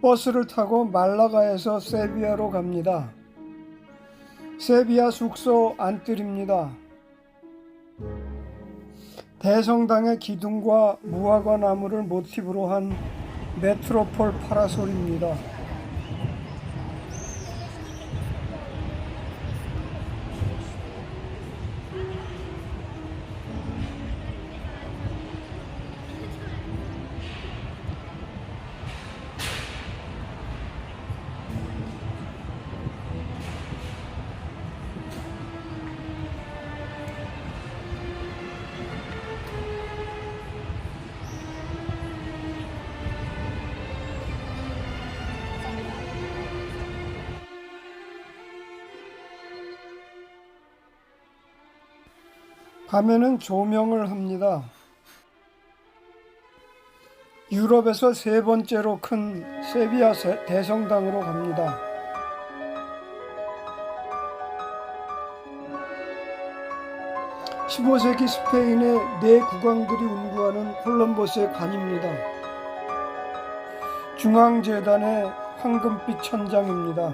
버스를 타고 말라가에서 세비야로 갑니다. 세비야 숙소 안뜰입니다. 대성당의 기둥과 무화과 나무를 모티브로 한 메트로폴 파라솔입니다. 밤에는 조명을 합니다. 유럽에서 세 번째로 큰 세비야 세- 대성당으로 갑니다. (15세기) 스페인의 네 국왕들이 운구하는 콜럼버스의 관입니다. 중앙재단의 황금빛 천장입니다.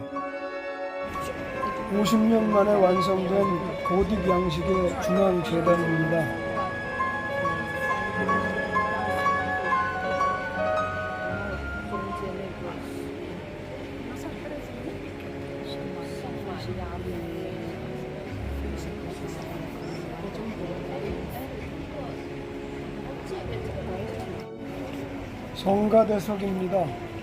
50년 만에 완성된 고딕 양식의 중앙 재단입니다. 성가대석입니다.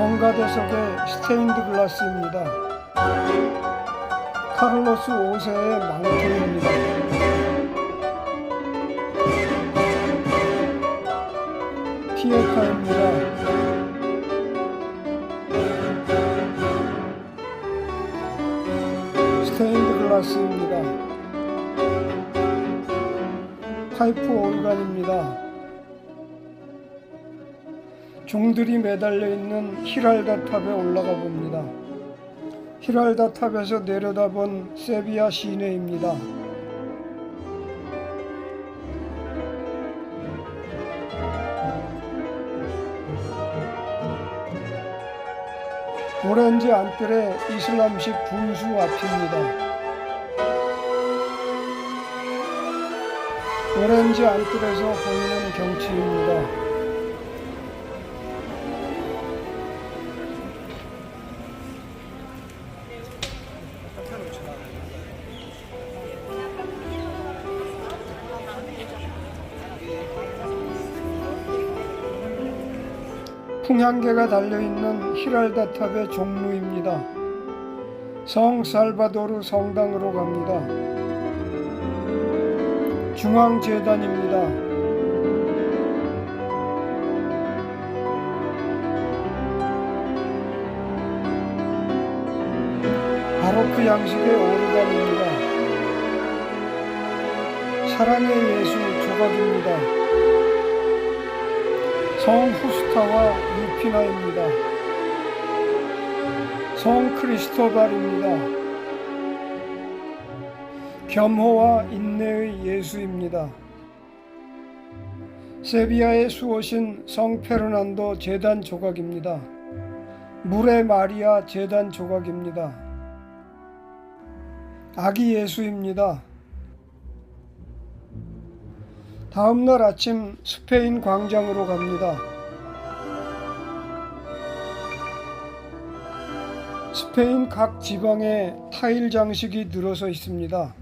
성가대석의 스테인드 글라스입니다. 카를로스 5세의 망토입니다. 피에타입니다. 스테인드 글라스입니다. 파이프 오르간입니다. 종들이 매달려 있는 히랄다 탑에 올라가 봅니다. 히랄다 탑에서 내려다본 세비야 시내입니다. 오렌지 안뜰의 이슬람식 분수 앞입니다. 오렌지 안뜰에서 보이는 경치입니다. 풍향계가 달려있는 히랄다 탑의 종루입니다. 성 살바도르 성당으로 갑니다. 중앙재단입니다. 바로크 양식의 오르간입니다. 사랑의 예수 조각입니다. 성 후스타와 루피나입니다. 성 크리스토발입니다. 겸허와 인내의 예수입니다. 세비야에 수오신 성 페르난도 재단 조각입니다. 물의 마리아 재단 조각입니다. 아기 예수입니다. 다음 날 아침 스페인 광장으로 갑니다. 스페인 각 지방에 타일 장식이 늘어서 있습니다.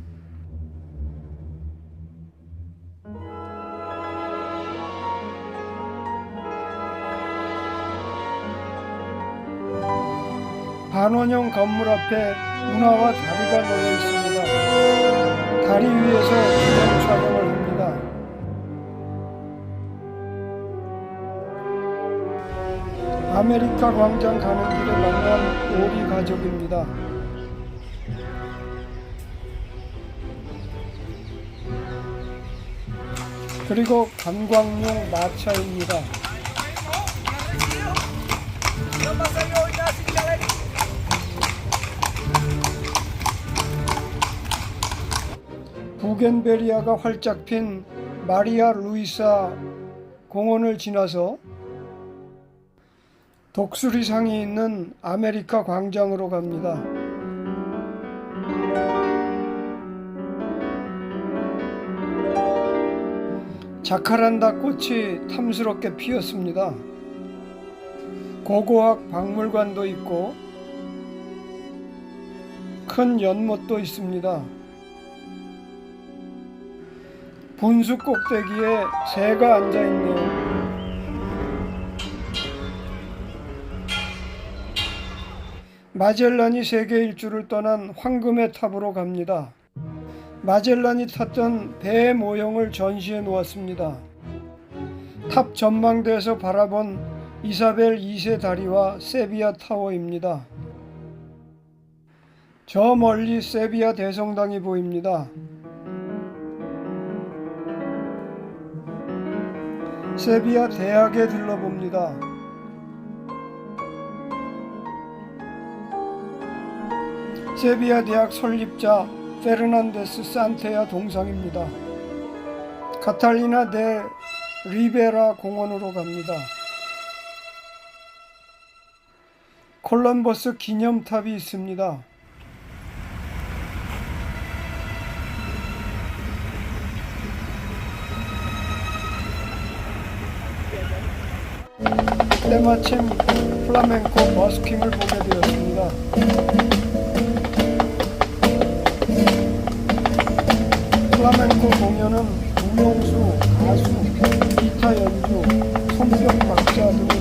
반원형 건물 앞에 문화와 다리가 놓여 있습니다. 다리 위에서 기념 촬영을 합니다. 아메리카 광장 가는 길에 만난 오리 가족입니다. 그리고 관광용 마차입니다. 부겐베리아가 활짝 핀 마리아 루이사 공원을 지나서 독수리상이 있는 아메리카 광장으로 갑니다. 자카란다 꽃이 탐스럽게 피었습니다. 고고학 박물관도 있고 큰 연못도 있습니다. 분수 꼭대기에 새가 앉아 있네요. 마젤란이 세계 일주를 떠난 황금의 탑으로 갑니다. 마젤란이 탔던 배의 모형을 전시해 놓았습니다. 탑 전망대에서 바라본 이사벨 2세 다리와 세비야 타워입니다. 저 멀리 세비야 대성당이 보입니다. 세비야 대학에 들러봅니다. 세비야 대학 설립자 페르난데스 산테야 동상입니다. 카탈리나 데 리베라 공원으로 갑니다. 콜럼버스 기념탑이 있습니다. 때마침 플라멩코 버스킹을 보게 되었습니다. 플라멩코 공연은 무용수, 가수, 기타 연주, 손뼉 박자 등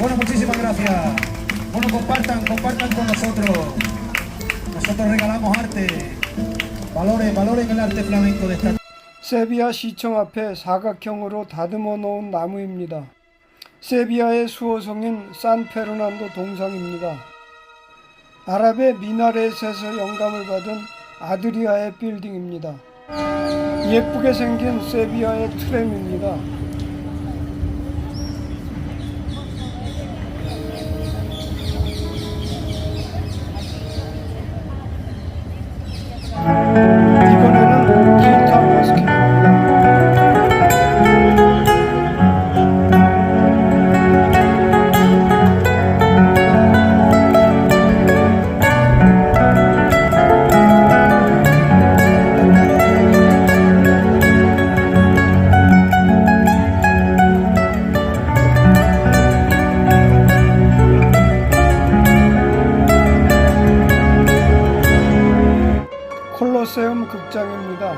Bueno, muchísimas gracias. Bueno, compartan, compartan con nosotros. Nosotros regalamos arte. Valores, valoren el arte flamenco de esta 세비야 시청 앞에 사각형으로 다듬어 놓은 나무입니다. 세비야의 수호성인 산페르난도 동상입니다. 아랍의 미나렛에서 영감을 받은 아드리아의 빌딩입니다. 예쁘게 생긴 세비야의 트램입니다. 극장입니다.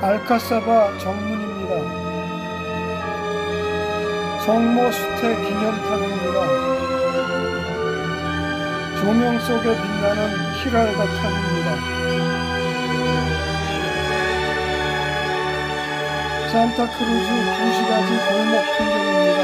알카사바 정문입니다. 성모 수태 기념탑입니다. 조명 속에 빛나는 히랄가 탑입니다. 산타크루즈 구시가지 골목 풍경입니다.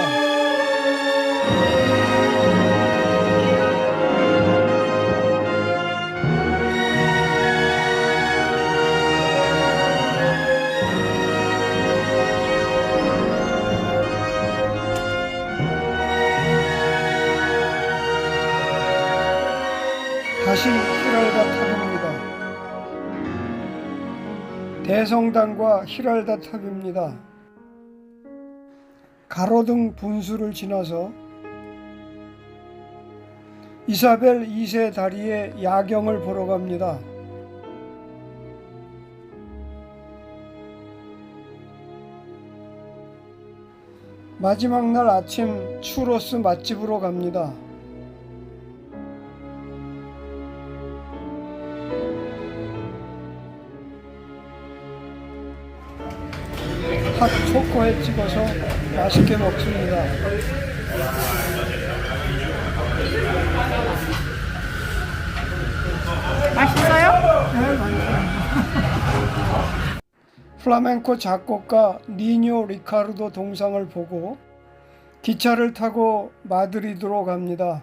다시 히랄다 탑입니다. 대성당과 히랄다 탑입니다. 가로등 분수를 지나서 이사벨 2세 다리의 야경을 보러 갑니다. 마지막 날 아침 추로스 맛집으로 갑니다. 초코에 찍어서 맛있게 먹습니다. 맛있어요? 플라멘코 작곡가 니뇨 리카르도 동상을 보고 기차를 타고 마드리드로 갑니다.